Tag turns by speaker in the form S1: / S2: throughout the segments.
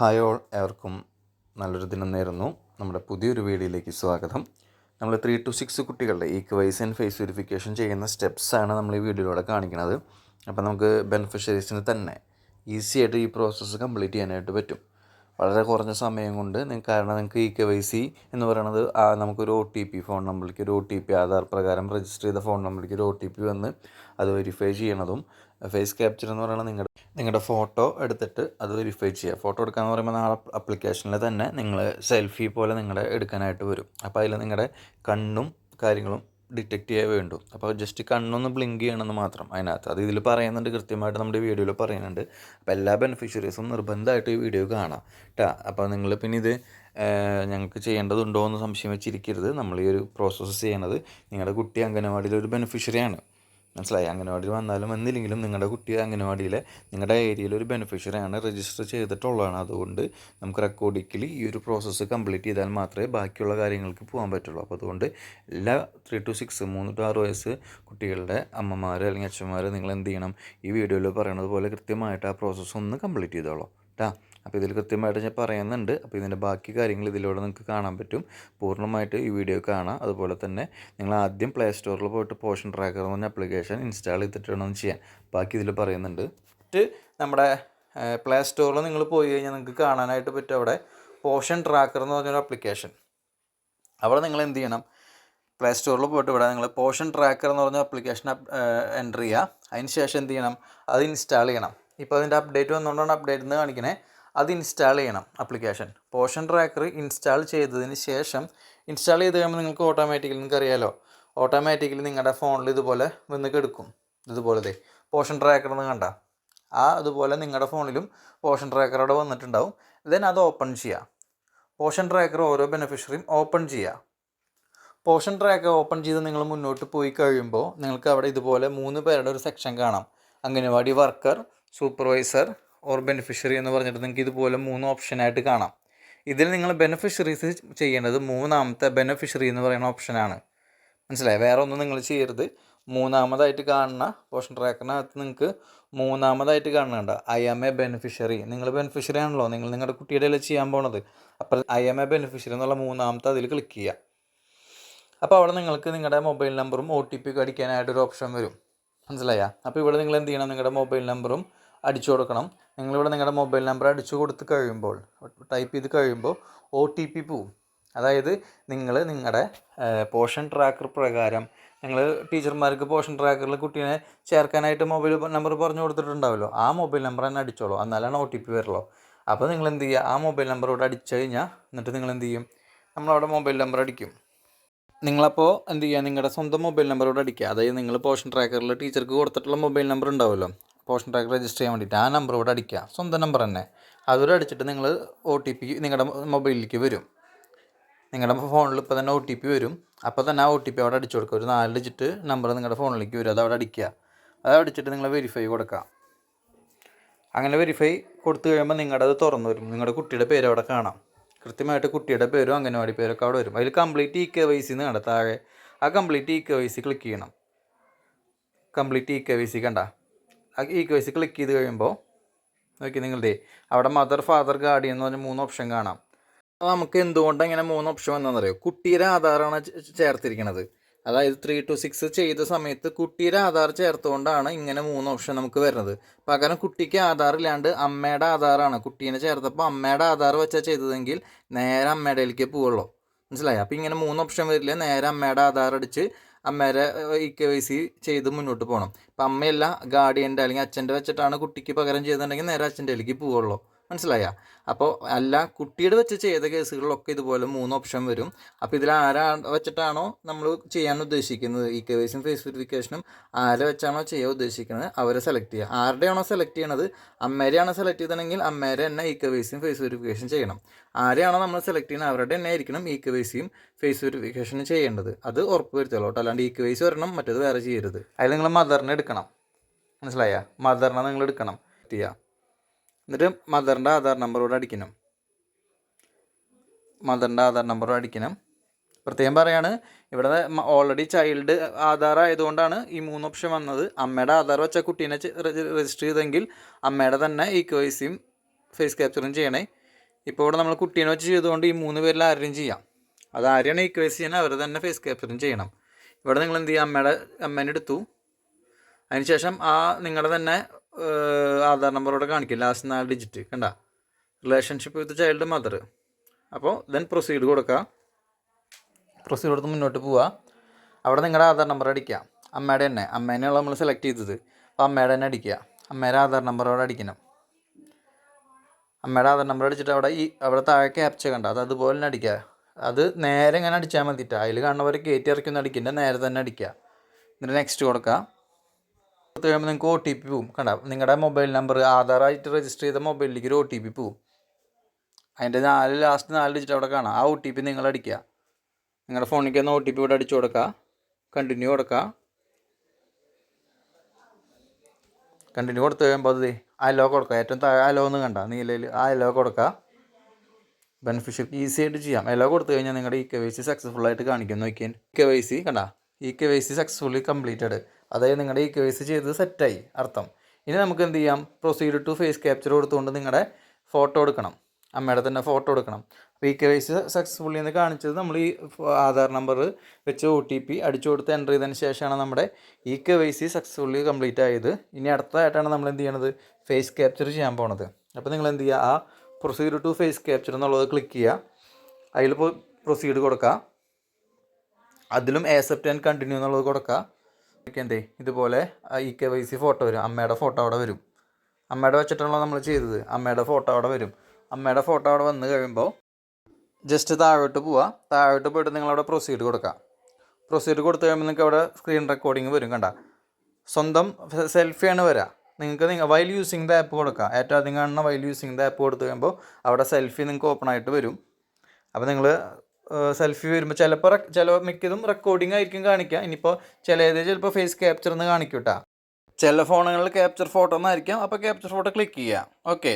S1: Hi all ഏവർക്കും നല്ലൊരു ദിനം നേരുന്നു. നമ്മുടെ പുതിയൊരു വീഡിയോയിലേക്ക് സ്വാഗതം. നമ്മൾ ത്രീ ടു സിക്സ് കുട്ടികളുടെ ഈ വൈസ് ആൻഡ് ഫേസ് വെരിഫിക്കേഷൻ ചെയ്യുന്ന സ്റ്റെപ്സാണ് നമ്മൾ ഈ വീഡിയോയിലൂടെ കാണിക്കുന്നത്. അപ്പോൾ നമുക്ക് ബെനിഫിഷ്യറീസിന് തന്നെ ഈസി ആയിട്ട് ഈ പ്രോസസ്സ് കംപ്ലീറ്റ് ചെയ്യാനായിട്ട് പറ്റും. വളരെ കുറഞ്ഞ സമയം കൊണ്ട് നിങ്ങൾക്ക് കാരണം നിങ്ങൾക്ക് ഇ കെ വൈ സി എന്ന് പറയുന്നത് നമുക്കൊരു ഒ ടി പി ഫോൺ നമ്പറിലേക്ക് ഒരു ഒ ടി പി ആധാർ പ്രകാരം രജിസ്റ്റർ ചെയ്ത ഫോൺ നമ്പറിലേക്ക് ഒരു ഒ ടി പി വന്ന് അത് വെരിഫൈ ചെയ്യണതും ഫേസ് ക്യാപ്ചർ എന്ന് പറയുന്നത് നിങ്ങളുടെ നിങ്ങളുടെ ഫോട്ടോ എടുത്തിട്ട് അത് വെരിഫൈ ചെയ്യുക. ഫോട്ടോ എടുക്കാന്ന് പറയുമ്പോൾ നാളെ അപ്ലിക്കേഷനിൽ തന്നെ നിങ്ങൾ സെൽഫി പോലെ നിങ്ങളെ എടുക്കാനായിട്ട് വരും. അപ്പോൾ അതിൽ നിങ്ങളുടെ കണ്ണും കാര്യങ്ങളും ഡിറ്റക്റ്റ് ചെയ്യാൻ വേണ്ടു. അപ്പോൾ ജസ്റ്റ് കണ്ണൊന്ന് ബ്ലിങ്ക് ചെയ്യണമെന്ന് മാത്രം അതിനകത്ത്. അത് ഇതിൽ പറയുന്നുണ്ട് കൃത്യമായിട്ട് നമ്മുടെ വീഡിയോയിൽ പറയുന്നുണ്ട്. അപ്പോൾ എല്ലാ ബെനിഫിഷ്യറീസും നിർബന്ധമായിട്ട് ഈ വീഡിയോ കാണാം കേട്ടോ അപ്പോൾ നിങ്ങൾ പിന്നെ ഇത് ഞങ്ങൾക്ക് ചെയ്യേണ്ടതുണ്ടോ എന്ന് സംശയം വെച്ചിരിക്കരുത്. നമ്മൾ ഈ ഒരു പ്രോസസ്സ് ചെയ്യണത് നിങ്ങളുടെ കുട്ടി അംഗനവാടിയിലെ ഒരു ബെനിഫിഷ്യറിയാണ് മനസ്സിലായി? അംഗനവാടിയിൽ വന്നാലും വന്നില്ലെങ്കിലും നിങ്ങളുടെ കുട്ടി അംഗനവാടിയിലെ നിങ്ങളുടെ ഏരിയയിൽ ഒരു ബെനിഫിഷ്യറിയാണ് രജിസ്റ്റർ ചെയ്തിട്ടുള്ളതാണ്. അതുകൊണ്ട് നമുക്ക് റെക്കോർഡിക്കലി ഈ ഒരു പ്രോസസ്സ് കംപ്ലീറ്റ് ചെയ്താൽ മാത്രമേ ബാക്കിയുള്ള കാര്യങ്ങൾക്ക് പോകാൻ പറ്റുള്ളൂ. അപ്പോൾ അതുകൊണ്ട് എല്ലാ ത്രീ ടു സിക്സ് മൂന്ന് ടു ആറ് വയസ്സ് കുട്ടികളുടെ അമ്മമാർ അല്ലെങ്കിൽ അച്ഛന്മാർ നിങ്ങൾ എന്ത് ചെയ്യണം? ഈ വീഡിയോയിൽ പറയണത് പോലെ കൃത്യമായിട്ട് ആ പ്രോസസ്സ് ഒന്ന് കംപ്ലീറ്റ് ചെയ്തോളൂ. കേട്ടോ അപ്പോൾ ഇതിൽ കൃത്യമായിട്ട് ഞാൻ പറയുന്നുണ്ട്. അപ്പോൾ ഇതിന്റെ ബാക്കി കാര്യങ്ങൾ ഇതിലൂടെ നിങ്ങൾക്ക് കാണാൻ പറ്റും. പൂർണമായിട്ട് ഈ വീഡിയോ കാണാം. അതുപോലെ തന്നെ നിങ്ങൾ ആദ്യം പ്ലേ സ്റ്റോറിൽ പോയിട്ട് പോഷൻ ട്രാക്കർ എന്ന് പറഞ്ഞ ആപ്ലിക്കേഷൻ ഇൻസ്റ്റാൾ ചെയ്തിട്ട് വേണം ചെയ്യാൻ. ബാക്കി ഇതിൽ പറയുന്നുണ്ട്. മറ്റ് നമ്മുടെ പ്ലേ സ്റ്റോറിൽ നിങ്ങൾ പോയി കഴിഞ്ഞാൽ നിങ്ങൾക്ക് കാണാനായിട്ട് പറ്റും അവിടെ പോഷൻ ട്രാക്കർ എന്ന് പറഞ്ഞൊരു ആപ്ലിക്കേഷൻ അവിടെ നിങ്ങൾ എന്ത് ചെയ്യണം? പ്ലേ സ്റ്റോറിൽ പോയിട്ട് ഇവിടെ നിങ്ങൾ പോഷൻ ട്രാക്കർ എന്ന് പറഞ്ഞ ആപ്ലിക്കേഷൻ എന്റർ ചെയ്യുക. അതിന് ശേഷം എന്ത് ചെയ്യണം? അത് ഇൻസ്റ്റാൾ ചെയ്യണം. ഇപ്പോൾ അതിന്റെ അപ്ഡേറ്റ് വന്നുകൊണ്ടാണ് അപ്ഡേറ്റ് എന്ന് കാണിക്കണേ. അത് ഇൻസ്റ്റാൾ ചെയ്യണം ആപ്ലിക്കേഷൻ പോഷൻ ട്രാക്കർ ഇൻസ്റ്റാൾ ചെയ്തതിന് ശേഷം ഇൻസ്റ്റാൾ ചെയ്ത് കഴിയുമ്പോൾ നിങ്ങൾക്ക് ഓട്ടോമാറ്റിക്കലി നിങ്ങൾക്ക് അറിയാലോ ഓട്ടോമാറ്റിക്കലി നിങ്ങളുടെ ഫോണിൽ ഇതുപോലെ വന്ന് കെടുക്കും. ഇതുപോലത്തെ പോഷൻ ട്രാക്കർ എന്ന് കണ്ട? ആ അതുപോലെ നിങ്ങളുടെ ഫോണിലും പോഷൻ ട്രാക്കർ അവിടെ വന്നിട്ടുണ്ടാവും. ദെൻ അത് ഓപ്പൺ ചെയ്യുക പോഷൻ ട്രാക്കർ ഓരോ ബെനിഫിഷ്യറിയും ഓപ്പൺ ചെയ്യുക പോഷൻ ട്രാക്ക് ഓപ്പൺ ചെയ്ത് നിങ്ങൾ മുന്നോട്ട് പോയി കഴിയുമ്പോൾ നിങ്ങൾക്ക് അവിടെ ഇതുപോലെ മൂന്ന് പേരുടെ ഒരു സെക്ഷൻ കാണാം. Anganwadi worker supervisor or beneficiary എന്ന് പറഞ്ഞിട്ട് നിങ്ങൾക്ക് ഇതുപോലെ മൂന്ന് ഓപ്ഷനായിട്ട് കാണാം. ഇതിൽ നിങ്ങൾ ബെനിഫിഷ്യറീസ് ചെയ്യേണ്ടത് മൂന്നാമത്തെ ബെനിഫിഷ്യറി എന്ന് പറയുന്ന ഓപ്ഷനാണ് മനസ്സിലായി? വേറെ ഒന്നും നിങ്ങൾ ചെയ്യരുത്. മൂന്നാമതായിട്ട് കാണുന്ന പോഷൻ ട്രാക്കറിനകത്ത് നിങ്ങൾക്ക് മൂന്നാമതായിട്ട് കാണുന്നുണ്ട്. ഐ എം എ ബെനിഫിഷ്യറി നിങ്ങൾ ബെനിഫിഷ്യറി ആണല്ലോ. നിങ്ങൾ നിങ്ങളുടെ കുട്ടിയുടെ കയ്യിൽ ചെയ്യാൻ പോണത്? അപ്പോൾ ഐ എം എ ബെനിഫിഷ്യറി എന്നുള്ള മൂന്നാമത്തെ അതിൽ ക്ലിക്ക് ചെയ്യുക. അപ്പോൾ അവിടെ നിങ്ങൾക്ക് നിങ്ങളുടെ മൊബൈൽ നമ്പറും ഒ ടി പി ഒക്കെ അടിക്കാനായിട്ടൊരു ഓപ്ഷൻ വരും. മനസ്സിലായ? അപ്പോൾ ഇവിടെ നിങ്ങൾ എന്ത് ചെയ്യണം? നിങ്ങളുടെ മൊബൈൽ നമ്പറും അടിച്ചു കൊടുക്കണം. നിങ്ങളിവിടെ നിങ്ങളുടെ മൊബൈൽ നമ്പർ അടിച്ചു കൊടുത്ത് കഴിയുമ്പോൾ ടൈപ്പ് ചെയ്ത് കഴിയുമ്പോൾ ഒ ടി പി പോവും. അതായത് നിങ്ങൾ നിങ്ങളുടെ പോഷൻ ട്രാക്കർ പ്രകാരം നിങ്ങൾ ടീച്ചർമാർക്ക് പോഷൻ ട്രാക്കറിൽ കുട്ടീനെ ചേർക്കാനായിട്ട് മൊബൈൽ നമ്പർ പറഞ്ഞു കൊടുത്തിട്ടുണ്ടാവുമല്ലോ ആ മൊബൈൽ നമ്പർ തന്നെ അടിച്ചോളൂ. എന്നാലാണ് ഒ ടി പി വരുള്ളൂ. അപ്പോൾ നിങ്ങൾ എന്ത് ചെയ്യുക ആ മൊബൈൽ നമ്പർ ഇവിടെ അടിച്ചു കഴിഞ്ഞാൽ എന്നിട്ട് നിങ്ങൾ എന്ത് ചെയ്യും? നമ്മളവിടെ മൊബൈൽ നമ്പർ അടിക്കും. നിങ്ങളപ്പോൾ എന്ത് ചെയ്യുക നിങ്ങളുടെ സ്വന്തം മൊബൈൽ നമ്പർ ഇവിടെ അടിക്കുക. അതായത് നിങ്ങൾ പോഷൻ ട്രാക്കറിൽ ടീച്ചർക്ക് കൊടുത്തിട്ടുള്ള മൊബൈൽ നമ്പർ ഉണ്ടാവുമല്ലോ പോഷൻ ട്രാക്ക് രജിസ്റ്റർ ചെയ്യാൻ വേണ്ടിയിട്ട് ആ നമ്പറോട് അടിക്കുക. സ്വന്തം നമ്പർ തന്നെ. അതുകൂടെ അടിച്ചിട്ട് നിങ്ങൾ ഒ ടി പി നിങ്ങളുടെ മൊബൈലിലേക്ക് വരും. നിങ്ങളുടെ ഫോണിൽ ഇപ്പോൾ തന്നെ ഒ ടി പി വരും. അപ്പോൾ തന്നെ ആ ഒ ടി പി അവിടെ അടിച്ചു കൊടുക്കുക. ഒരു നാല് ഡിജിറ്റ് നമ്പർ നിങ്ങളുടെ ഫോണിലേക്ക് വരും. അത് അവിടെ അടിക്കുക. അത് അടിച്ചിട്ട് നിങ്ങൾ വെരിഫൈ കൊടുക്കുക. അങ്ങനെ വെരിഫൈ കൊടുത്തു കഴിയുമ്പോൾ നിങ്ങളുടെ അത് തുറന്നു വരും. നിങ്ങളുടെ കുട്ടിയുടെ പേര് അവിടെ കാണാം. കൃത്യമായിട്ട് കുട്ടിയുടെ പേരും അംഗനവാടി പേരൊക്കെ അവിടെ വരും. അതിൽ complete E K Y C എന്ന് താഴെ ആ complete E K Y C click ചെയ്യണം. Complete E K Y C കണ്ട? ആ കേസ് ക്ലിക്ക് ചെയ്ത് കഴിയുമ്പോൾ നോക്കി നിങ്ങളുടെ അവിടെ മദർ ഫാദർ ഗാർഡിയൻ എന്ന് പറഞ്ഞ മൂന്ന് ഓപ്ഷൻ കാണാം. അപ്പോൾ നമുക്ക് എന്തുകൊണ്ടാണ് ഇങ്ങനെ മൂന്ന് ഓപ്ഷൻ വന്നതെന്നറിയോ? കുട്ടിയുടെ ആധാറാണ് ചേർത്തിരിക്കുന്നത് അതായത് ത്രീ ടു സിക്സ് ചെയ്ത സമയത്ത് കുട്ടിയുടെ ആധാർ ചേർത്തുകൊണ്ടാണ് ഇങ്ങനെ മൂന്ന് ഓപ്ഷൻ നമുക്ക് വരുന്നത്. പകരം കുട്ടിക്ക് ആധാർ ഇല്ലാണ്ട് അമ്മയുടെ ആധാറാണ്. കുട്ടീനെ ചേർത്തപ്പോൾ അമ്മയുടെ ആധാർ വെച്ചാൽ ചെയ്തതെങ്കിൽ നേരെ അമ്മയുടെയിലേക്ക് പോവുള്ളൂ. മനസ്സിലായി? അപ്പോൾ ഇങ്ങനെ മൂന്ന് ഓപ്ഷൻ വരില്ല? നേരെ അമ്മയുടെ ആധാർ അടിച്ച് അമ്മയുടെ ഇ കെ വൈ സി ചെയ്ത് മുന്നോട്ട് പോകണം ഇപ്പം അമ്മയല്ല ഗാർഡിയന്റെ അല്ലെങ്കിൽ അച്ഛന്റെ വെച്ചിട്ടാണ് കുട്ടിക്ക് പകരം ചെയ്തിട്ടുണ്ടെങ്കിൽ നേരെ അച്ഛന്റെ അതിലേക്ക് പോവുള്ളൂ. മനസ്സിലായ? അപ്പോൾ അല്ല കുട്ടിയുടെ വെച്ച് ചെയ്ത കേസുകളിലൊക്കെ ഇതുപോലെ മൂന്ന് ഓപ്ഷൻ വരും. അപ്പോൾ ഇതിൽ ആരാ വെച്ചിട്ടാണോ നമ്മൾ ചെയ്യാൻ ഉദ്ദേശിക്കുന്നത്? ഈ കെ വൈ സിയും ഫേസ് വെരിഫിക്കേഷനും ആരെ വെച്ചാണോ ചെയ്യാൻ ഉദ്ദേശിക്കുന്നത്? അവരെ സെലക്ട് ചെയ്യുക. ആരുടെയാണോ സെലക്ട് ചെയ്യണത്? അമ്മേരെയാണോ സെലക്ട് ചെയ്തതെങ്കിൽ അമ്മേരെ തന്നെ ഈ കെ വൈ സിയും ഫേസ് വെരിഫിക്കേഷൻ ചെയ്യണം. ആരെയാണോ നമ്മൾ സെലക്ട് ചെയ്യുന്നത്? അവരുടെ തന്നെ ആയിരിക്കണം ഈ കെ വൈ സിയും ഫേസ് വെരിഫിക്കേഷനും ചെയ്യേണ്ടത്. അത് ഉറപ്പ് വരുത്തുള്ളൂ അല്ലാണ്ട് ഈ കെ വൈ സി വരണം മറ്റേത് വേറെ ചെയ്യരുത്. അതിൽ നിങ്ങൾ മദറിനെ എടുക്കണം. മനസ്സിലായ? മദറിനെ നിങ്ങൾ എടുക്കണം. ചെയ്യുക എന്നിട്ട് മദറിന്റെ ആധാർ നമ്പറോട് അടിക്കണം. മദറിന്റെ ആധാർ നമ്പർ അടിക്കണം. പ്രത്യേകം പറയാണ് ഇവിടെ ഓൾറെഡി ചൈൽഡ് ആധാർ ആയതുകൊണ്ടാണ് ഈ മൂന്ന് ഓപ്ഷൻ വന്നത്. അമ്മയുടെ ആധാർ വെച്ച കുട്ടീനെ രജിസ്റ്റർ ചെയ്തെങ്കിൽ അമ്മയുടെ തന്നെ ഈ കേസിയും ഫേസ് ക്യാപ്ചറും ചെയ്യണേ. ഇപ്പോൾ ഇവിടെ നമ്മൾ കുട്ടീനെ വെച്ച് ചെയ്തുകൊണ്ട് ഈ മൂന്ന് പേരിൽ ആരെയും ചെയ്യാം. അത് ആരെയാണ് കേസ് ചെയ്യണേ അവർ തന്നെ ഫേസ് ക്യാപ്ചറും ചെയ്യണം. ഇവിടെ നിങ്ങൾ എന്ത് ചെയ്യുക അമ്മയുടെ അമ്മേനെ എടുത്തു. അതിനുശേഷം ആ നിങ്ങളുടെ തന്നെ ആധാർ നമ്പറോടെ കാണിക്കും. ലാസ്റ്റ് നാല് ഡിജിറ്റ് കണ്ട? റിലേഷൻഷിപ്പ് വിത്ത് ചൈൽഡ് മദർ അപ്പോൾ ദെൻ പ്രൊസീഡ് കൊടുക്കുക പ്രൊസീഡ് കൊടുത്ത് മുന്നോട്ട് പോവുക അവിടെ നിങ്ങളുടെ ആധാർ നമ്പർ അടിക്കുക അമ്മയുടെ തന്നെ. അമ്മേനെയുള്ള നമ്മൾ സെലക്ട് ചെയ്തത്. അപ്പോൾ അമ്മയുടെ തന്നെ അടിക്കുക അമ്മയുടെ ആധാർ നമ്പറോടെ അടിക്കണം. അമ്മയുടെ ആധാർ നമ്പർ അടിച്ചിട്ട് അവിടെ ഈ അവിടെ താഴെ ക്യാപ്ച കണ്ട. അത് അതുപോലെ തന്നെ അടിക്കുക അത് നേരെ ഇങ്ങനെ അടിച്ചാൽ മതിയിട്ട് അതിൽ കാണുന്നവർ കയറ്റി ഇറക്കി ഒന്ന് അടിക്കേണ്ട നേരെ തന്നെ അടിക്കുക എന്നിട്ട് നെക്സ്റ്റ് കൊടുക്കുക കഴിയുമ്പോൾ നിങ്ങൾക്ക് ഒ ടി പി പോവും. കണ്ട? നിങ്ങളുടെ മൊബൈൽ നമ്പർ ആധാറായിട്ട് രജിസ്റ്റർ ചെയ്ത മൊബൈലിലേക്ക് ഒരു ഒ ടി പി പോവും. അതിന്റെ നാല് ലാസ്റ്റ് നാല് ഡിജിറ്റ് അവിടെ കാണാം. ആ ഒ ടി പി നിങ്ങൾ അടിക്കുക. നിങ്ങളുടെ ഫോണിലേക്ക് ഒന്ന് ഒ ടി പി ഇവിടെ അടിച്ചു കൊടുക്കുക. കണ്ടിന്യൂ കൊടുക്കുക. കണ്ടിന്യൂ കൊടുത്തു കഴിയുമ്പോൾ അത് അലോ കൊടുക്കുക. ഏറ്റവും താഴെ അലോ എന്ന് കണ്ട? നീലയിൽ ആ അലോ കൊടുക്കുക. ബെനിഫിഷ്യറി ഈസി ആയിട്ട് ചെയ്യാം. എല്ലാം കൊടുത്തു കഴിഞ്ഞാൽ നിങ്ങളുടെ E K Y C successful ആയിട്ട് കാണിക്കും. നോക്കിയാൽ ഇ കെ വൈ സി കണ്ട? E K Y C successfully completed അതായത് നിങ്ങളുടെ ഈ കേസ് ചെയ്ത് സെറ്റായി അർത്ഥം. ഇനി നമുക്ക് എന്ത് ചെയ്യാം? പ്രൊസീഡ് ടു ഫേസ് ക്യാപ്ചർ കൊടുത്തുകൊണ്ട് നിങ്ങളുടെ ഫോട്ടോ എടുക്കണം. അമ്മയുടെ തന്നെ ഫോട്ടോ എടുക്കണം. അപ്പോൾ ഈ കേസ് സക്സസ്ഫുള്ളി എന്ന് കാണിച്ചത് നമ്മൾ ഈ ആധാർ നമ്പർ വെച്ച് ഒ ടി പി അടിച്ചു കൊടുത്ത് എന്റർ ചെയ്തതിന് ശേഷമാണ് നമ്മുടെ E K Y C successfully complete ആയത്. ഇനി അടുത്തതായിട്ടാണ് നമ്മൾ എന്ത് ചെയ്യണത്? ഫേസ് ക്യാപ്ചർ ചെയ്യാൻ പോണത്. അപ്പോൾ നിങ്ങൾ എന്ത് ചെയ്യുക? ആ പ്രൊസീഡ് ടു ഫേസ് ക്യാപ്ചർ എന്നുള്ളത് ക്ലിക്ക് ചെയ്യുക. അതിൽ പ്രൊസീഡ് കൊടുക്കുക. അതിലും ആക്സെപ്റ്റ് ആൻഡ് കണ്ടിന്യൂ എന്നുള്ളത് കൊടുക്കുക. എന്തേ ഇതുപോലെ E K Y C photo വരും. അമ്മയുടെ ഫോട്ടോ അവിടെ വരും. അമ്മയുടെ വെച്ചിട്ടാണല്ലോ നമ്മൾ ചെയ്തത്. അമ്മയുടെ ഫോട്ടോ അവിടെ വരും. അമ്മയുടെ ഫോട്ടോ അവിടെ വന്ന് കഴിയുമ്പോൾ ജസ്റ്റ് താഴോട്ട് പോവുക താഴോട്ട് പോയിട്ട് നിങ്ങളവിടെ പ്രൊസീഡ് കൊടുക്കുക പ്രൊസീഡ് കൊടുത്തു കഴിയുമ്പോൾ നിങ്ങൾക്ക് അവിടെ സ്ക്രീൻ റെക്കോർഡിങ് വരും കണ്ട. സ്വന്തം സെൽഫിയാണ് വരിക നിങ്ങൾക്ക് നിങ്ങൾ വൈൽ യൂസിങ് ദ ആപ്പ് കൊടുക്കുക ഏറ്റവും അധികം കാണുന്ന വൈൽ യൂസിങ് ദ ആപ്പ് കൊടുത്തു കഴിയുമ്പോൾ അവിടെ സെൽഫി നിങ്ങൾക്ക് ഓപ്പൺ ആയിട്ട് വരും. അപ്പോൾ നിങ്ങൾ സെൽഫി വരുമ്പോൾ ചിലപ്പോൾ ചില മിക്കതും റെക്കോർഡിംഗ് ആയിരിക്കും കാണിക്കുക ഇനിയിപ്പോൾ ചിലത് ചിലപ്പോൾ ഫേസ് ക്യാപ്ചർ എന്ന് കാണിക്കും കേട്ടോ ചില ഫോണുകളിൽ ക്യാപ്ചർ ഫോട്ടോ എന്നായിരിക്കാം അപ്പോൾ ക്യാപ്ചർ ഫോട്ടോ ക്ലിക്ക് ചെയ്യുക ഓക്കെ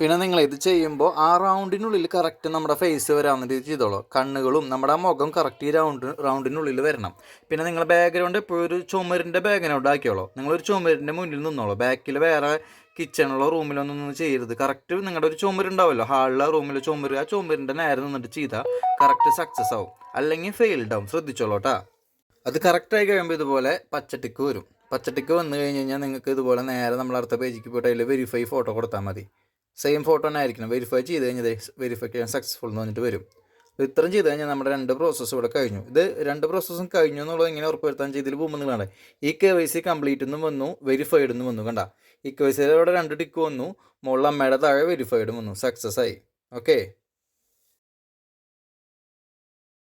S1: പിന്നെ നിങ്ങൾ ഇത് ചെയ്യുമ്പോൾ ആ റൗണ്ടിനുള്ളിൽ കറക്റ്റ് നമ്മുടെ ഫേസ് വരാവുന്ന രീതി ചെയ്തോളൂ. കണ്ണുകളും നമ്മുടെ ആ മുഖം കറക്റ്റ് ഈ റൗണ്ട് റൗണ്ടിനുള്ളിൽ വരണം. പിന്നെ നിങ്ങൾ ബാക്ക്ഗ്രൗണ്ട് എപ്പോഴും ഒരു ചുമരിന്റെ ബാക്ക്ഗ്രൗണ്ട് ആക്കിയോളൂ. നിങ്ങളൊരു ചുമരിന്റെ മുന്നിൽ നിന്നോളൂ. ബാക്കിൽ വേറെ കിച്ചണിലോ റൂമിലൊന്നും ഒന്നും ചെയ്യരുത്. കറക്റ്റ് നിങ്ങളുടെ ഒരു ചുമരുണ്ടാവുമല്ലോ ഹാളിലോ റൂമിലോ ചുമര്. ആ ചുമരിന്റെ നേരെ നിന്നിട്ട് ചെയ്താൽ കറക്റ്റ് സക്സസ് ആവും. അല്ലെങ്കിൽ ഫെയിൽഡ് ആവും. ശ്രദ്ധിച്ചോളൂട്ടാ അത് കറക്റ്റായി കഴിയുമ്പോൾ ഇതുപോലെ പച്ചട്ടിക്ക് വരും. പച്ചട്ടിക്ക് വന്നു കഴിഞ്ഞ് കഴിഞ്ഞാൽ നിങ്ങൾക്ക് ഇതുപോലെ നേരെ നമ്മൾ അടുത്ത പേജിക്ക് പോയിട്ട് അതിൽ വെരിഫൈ ഫോട്ടോ കൊടുത്താൽ മതി. സെയിം ഫോട്ടോ തന്നെ ആയിരിക്കണം. വെരിഫൈ ചെയ്ത് കഴിഞ്ഞാൽ വെരിഫിക്കേഷൻ സക്സസ്ഫുൾ എന്ന് പറഞ്ഞിട്ട് വരും. ഇത്രയും ചെയ്ത് കഴിഞ്ഞാൽ നമ്മുടെ രണ്ട് പ്രോസസ്സ് ഇവിടെ കഴിഞ്ഞു. ഇത് രണ്ട് പ്രോസസ്സും കഴിഞ്ഞു എന്നുള്ളത് എങ്ങനെ ഉറപ്പുവരുത്താൻ ചെയ്തതിൽ പോകുമ്പോൾ നിങ്ങളാണ്. ഈ കെ വൈ സി കംപ്ലീറ്റ് എന്നും വന്നു വെരിഫൈഡ് എന്നും വന്നു. കണ്ട? ഇവിടെ രണ്ട് ടിക്ക് വന്നു. മുകളിൽ അമ്മയുടെ താഴെ വെരിഫൈഡും വന്നു. സക്സസ് ആയി. ഓക്കെ